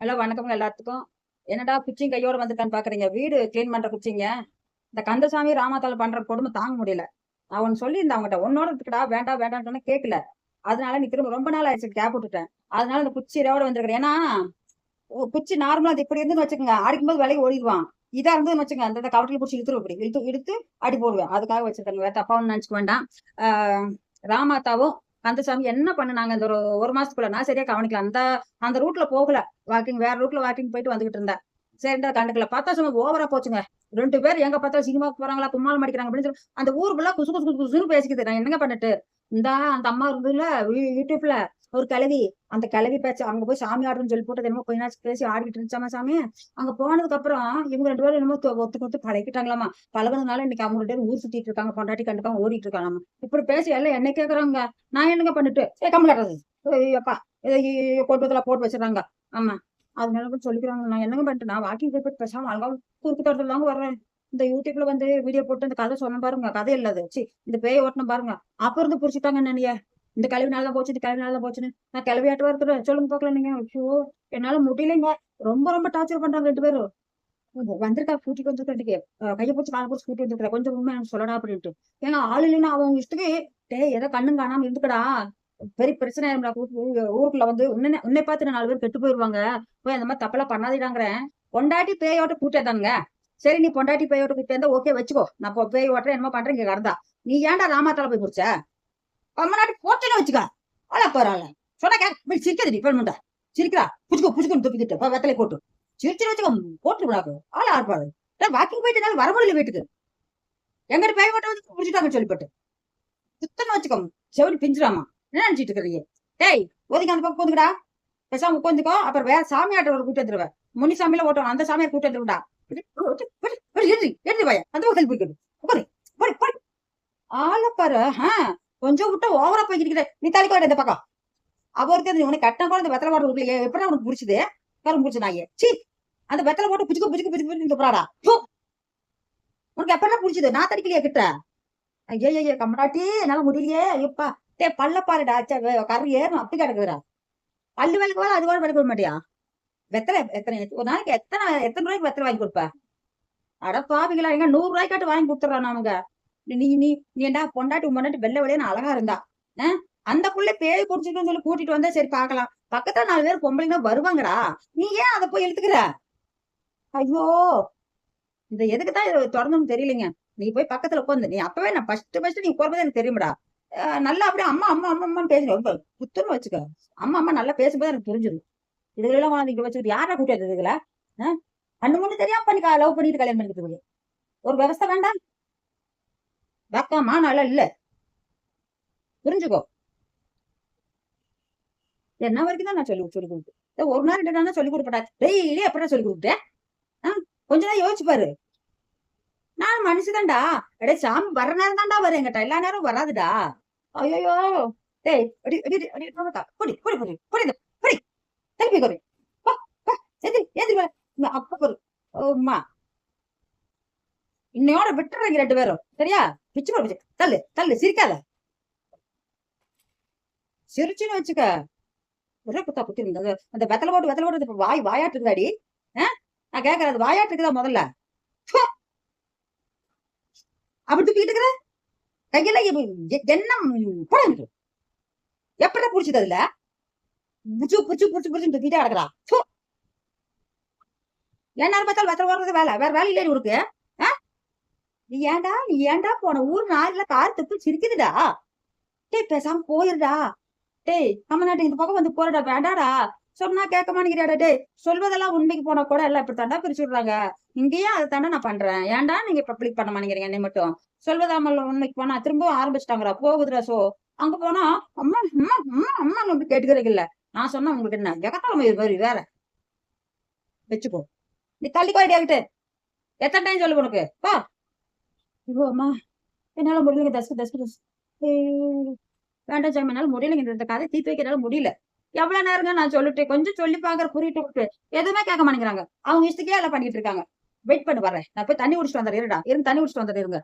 Hello வணக்கம்ங்க எல்லாத்துக்கும். என்னடா குச்சிங் கையோட வந்துட்டான்னு பாக்குறீங்க? வீடு க்ளீன் பண்ற குச்சிங்க. இந்த கந்தசாமி ராமாத்தால பண்ற கொடுமை தாங்க முடியல. அவன் சொல்லியிருந்தேன் அவங்ககிட்ட உன்னோட இருக்குடா வேண்டாம் வேண்டாம்னு கேட்கல அதனால நீ திரும்ப ரொம்ப நாள் ஆயிடுச்சு கேப் விட்டுட்டேன். அதனால இந்த குச்சி ரோட வந்திருக்கிறேன் ஏன்னா குச்சி நார்மலா அது இப்படி இருந்து வச்சுக்கோங்க. அடிக்கும்போது விலைக்கு ஓடிடுவான். இதா இருந்து வச்சுக்கங்க. அந்த கவட்டில் பிடிச்சி இழுத்துரும் இப்படி இழுத்து இழுத்து அடி போடுவேன். அதுக்காக வச்சிருக்காங்க வேற தப்பா ஒன்றும் நினைச்சுக்க வேண்டாம். ராமாத்தாவும் அந்த கந்தசாமி என்ன பண்ணுனாங்க? இந்த ஒரு ஒரு மாசத்துக்குள்ள நான் சரியா கவனிக்கல. அந்த அந்த ரூட்ல போகல. வாக்கிங் வேற ரூட்ல வாக்கிங் போயிட்டு வந்துகிட்டு இருந்தேன். சரிண்டா கண்டுக்கல. பார்த்தா சும்மா ஓவரா போச்சுங்க. ரெண்டு பேர் எங்க பார்த்தா சினிமாக்கு போறாங்களா கும்மாளம் அடிக்கிறாங்க அப்படின்னு சொல்லி அந்த ஊர் ஃபுல்லா குசு குசு குசுன்னு பேசிக்குது. நான் என்னங்க பண்ணிட்டு? இந்த அந்த அம்மா இருந்ததுல யூடியூப்ல ஒரு கிளவி அந்த கிளவி பேச்சு அங்க போய் சாமி ஆடுறோம்னு சொல்லி போட்டு என்னமோ கொஞ்ச நாள் பேசி ஆடிக்கிட்டு இருந்துச்சாமா சாமி? அங்க போனதுக்கு அப்புறம் இவங்க ரெண்டு பேரும் என்னமோ ஒத்து கொத்து பழகிட்டாங்களாமா? பழகுனதுனால இன்னைக்கு அவங்க ரெண்டு பேரும் ஊர் சுத்திட்டு இருக்காங்க பொண்டாட்டி கண்டுக்காம ஓடிட்டு இருக்காங்க இப்படி பேசி எல்லாம் என்ன கேக்குறாங்க. நான் என்னங்க பண்ணிட்டு? ஏ கம்மி ஐயோப்பா கொண்டு வந்து போட்டு வச்சிடறாங்க. ஆமா. அதனால சொல்லிக்கிறாங்க. நான் என்னங்க பண்ணிட்டு? நான் வாக்கிங் போய் பேசாம அழகா குறுக்கு தோட்டத்துல தாங்க வர்றேன். இந்த யூடியூப்ல வந்து வீடியோ போட்டு இந்த கதை சொன்ன பாருங்க. கதை இல்லாத சி இந்த பேய் ஓட்டணும் பாருங்க. அப்ப இருந்து புரிச்சுட்டாங்க என்னைய. இந்த கழிவு தான் போச்சு இந்த கழிவு தான் போச்சுன்னு நான் கிளவியாட்டு வரத்துல சொல்லுங்க பார்க்கல நீங்க. ஐயோ என்னால முடியலைங்க. ரொம்ப ரொம்ப டார்ச்சர் பண்றாங்க ரெண்டு பேரும். வந்திருக்கா கூட்டிட்டு வந்துருக்கேன் கையை பிடிச்சி காலை பிடிச்சி கூட்டி வந்திருக்கேன் கொஞ்சம் உண்மை எனக்கு சொல்லடா அப்படின்ட்டு. ஏங்க ஆள் இல்லைன்னா அவங்க இஷ்டத்துக்கு டேய் ஏதோ கண்ணும் காணாம இருந்துக்கடா. பெரிய பிரச்சனை ஆயிரும்டா ஊருக்குள்ள வந்து உன்னை உன்னை பார்த்து நாலு பேர் கெட்டு போயிருவாங்க. போய் அந்த மாதிரி தப்பெல்லாம் பண்ணாதீடாங்கிறேன். பொண்டாட்டி பேயோட்ட கூட்டேதானுங்க சரி நீ பொண்டாட்டி பேயோட்ட கூட்டி இருந்தா ஓகே வச்சுக்கோ. நான் பேய் ஓட்டுறேன் என்னமோ பண்றேன் இங்க கடந்தா. நீ ஏன்டா ராமாத்தால போய் குடிச்ச அம்மா நாட்டி போட்டுன்னு வச்சுக்க. அழ பரவாயில்ல சொன்னா கே இப்படி பெண்முண்டா சிரிக்கிறா. புச்சுக்கோ புச்சுக்கோன்னு துப்பிக்கிட்டு வெத்தலை போட்டு. சிரிச்சு வச்சுக்கோ போட்டு விடாக்கு ஆள் ஆர்ப்பாரு வாக்கிங் போயிட்டு என்னால வர முடியல வீட்டுக்கு. எங்கிட்ட பேய் மட்டும் வந்து புடிச்சிட்டாங்கன்னு சொல்லிப்பட்டு. சுத்தம் வச்சுக்கோ. செவடி பிஞ்சிடாமா என்ன நினைச்சிட்டு இருக்கிறீங்க டேய் ஒதுங்க அந்த பக்கம் போதுங்கடா. பேசாம உட்காந்துக்கோ. அப்புறம் வேற சாமியாட்ட ஒரு கூட்டு வந்துருவேன் முனி சாமியில ஓட்டணும் அந்த சாமியார் கூட்டு வந்துருடா எழுதி எழுதி வாயா அந்த பக்கம் போய்க்கிது ஆளப்பாரு பாரு. ஆ. கொஞ்சம் விட்டு ஓவரா போய்க்கிட்டு இருக்கிற. நீ தலைக்கு வாடி இந்த பக்கம். அவ உனக்கு கட்டின கூட இந்த வெத்தலை பாட்டு இருக்கலையே எப்படி உனக்கு பிடிச்சது? கரும் பிடிச்ச நாயே சீ அந்த வெத்தலை போட்டு புச்சுக்க புச்சுக்க புச்சுக்க புச்சுக்க இந்த உனக்கு எப்படா பிடிச்சது? நான் தடிக்கலையே கிட்ட ஐயோ ஐயோ கம்மடாட்டி என்னால முடியலையே. ஐயப்பா டே பல்ல பாருடா ச்சே, கரு ஏறணும் அப்படி கிடக்குதுடா. பல்லு வேலைக்கு வேலை அது கூட வேலைக்கு விட மாட்டியா? வெத்தலை எத்தனை ஒரு நாளைக்கு எத்தனை எத்தனை ரூபாய்க்கு வெத்தலை வாங்கி கொடுப்ப? அட பாவிங்களா எங்க நூறு ரூபாய்க்காட்டு வாங்கி கொடுத்துறான் நானுங்க. நீ நீ நீ ஏன்டா பொண்டாட்டி பொண்டாட்டி வெள்ளை வெளியே அழகா இருந்தா? ஆ? அந்த புள்ள பேய் குடிச்சிட்டு சொல்லி கூட்டிட்டு வந்தா சரி பார்க்கலாம். பக்கத்துல நாலு பேர் பொம்பளைங்க வருவாங்கடா. நீ ஏன் அதை போய் இழுத்துக்கிற? ஐயோ! இந்த எதுக்கு தான் தொடர்ந்து தெரியலைங்க. நீ போய் பக்கத்துல உட்காந்து நீ அப்பவே நான் ஃபர்ஸ்ட் ஃபர்ஸ்ட் நீ போறது எனக்கு தெரியுமாடா. நல்லா அப்படியே அம்மா அம்மா அம்மா அம்மா பேசுங்க. ரொம்ப புத்துன்னு வச்சுக்க. அம்மா அம்மா நல்லா பேசும்போது எனக்கு தெரிஞ்சது இதுகளெல்லாம் கொண்டாந்து இங்க வச்சுக்கிட்டு யாரா கூட்டியது இதுல கண்ணு முன்னு தெரியாம பண்ணி லவ் பண்ணிட்டு கல்யாணம் பண்ணிட்டு ஒரு விவசாய வேண்டாம்? வெக்கமா நல்லா இல்ல? புரிஞ்சுக்கோ. என்ன வரைக்கும் தான் நான் சொல்லி சொல்லி கொடுத்தேன். ஒரு நாள் ரெண்டு நாள் சொல்லி கொடுப்படா டெய்லி எப்படா சொல்லி கொடுத்தேன் கொஞ்ச நேரம் யோசிச்சு பாரு. நான் மனுஷதான்டா. அடே சாமி வர நேரம் தான்டா வரும் எங்கிட்ட எல்லா நேரம் வராதுடா. ஐயோ டேய் அடி அடி அடி, அடி போடா. புடி புடி புடி திருப்பி கொடு. அப்பா வா எதிரி இன்னையோட விட்டுறீங்க ரெண்டு பேரும். சரியா? பிச்சு போடு பிச்சு. தள்ளு தள்ளு சிரிக்காத. சிரிச்சுன்னு வச்சுக்க. ஒரே குத்தா குத்தி இருந்தது அந்த வெத்தலை போட்டு வெத்தலை போட்டு இப்ப வாய் வாயாட்டு இருக்குதாடி நான் கேட்கறேன் அது வாயாட்டு இருக்குதா முதல்ல அப்படி தூக்கிட்டு இருக்கிற? கையில என்ன படம் எப்படா புடிச்சது அதுல? புச்சு புச்சு புச்சு புடிச்சு தூக்கிட்டே கிடக்குறா. என்ன பார்த்தாலும் வெத்தலை போடுறது வேலை. வேற வேலை இல்லையா இருக்கு நீ ஏன்டா நீ ஏன்டா போன? ஊர் நாளில் கார் தப்பு சிரிக்குதுடா. டேய் பேசாம போயிருடா. டேய் நம்ம நாட்டு இந்த பக்கம் வந்து போறடா வேண்டாடா. சொன்னா கேட்க மாட்டேங்கிறாடா டேய். சொல்வதெல்லாம் உண்மைக்கு போனா கூட எல்லாம் இப்படி தாண்டா பிரிச்சு விடுறாங்க. இங்கேயும் அதை தாண்டா நான் பண்றேன். ஏன்டா நீங்க பப்ளிக் பண்ண மாட்டேங்கிறீங்க என்னை மட்டும்? சொல்வதாமல் உண்மைக்கு போனா திரும்பவும் ஆரம்பிச்சிட்டாங்கடா. போகுதுடா சோ. அங்க போனா அம்மா அம்மா அம்மா அம்மா அப்படி கேட்டுக்கிறீங்க இல்ல நான் சொன்னா உங்களுக்கு என்ன? ஜெகத்தாலமை மாதிரி வேற. வச்சுக்கோ. நீ தள்ளி கோயிட்டு எத்தனை டைம் சொல்லு உனக்கு? பா. இவ்வளோ அம்மா. என்னால முடியலைங்க. தசு தசு தசு. வேண்டாம் ஜாமி என்னால முடியலைங்க. இந்த கதை தீர்த்து வைக்கிறதால முடியல. எவ்வளோ நேரங்க நான் சொல்லிட்டு கொஞ்சம் சொல்லி பாக்குற புரியிட்டு விட்டு. எதுவுமே கேட்க மாட்டேங்கிறாங்க. அவங்க இஷ்டத்துக்கே எல்லாம் பண்ணிட்டு இருக்காங்க. வெயிட் பண்ணி வரேன் நான் போய் தண்ணி குடிச்சிட்டு வந்துடுறேன் இருடா. இருந்து தண்ணி குடிச்சிட்டு வந்துடுறேன் இருங்க.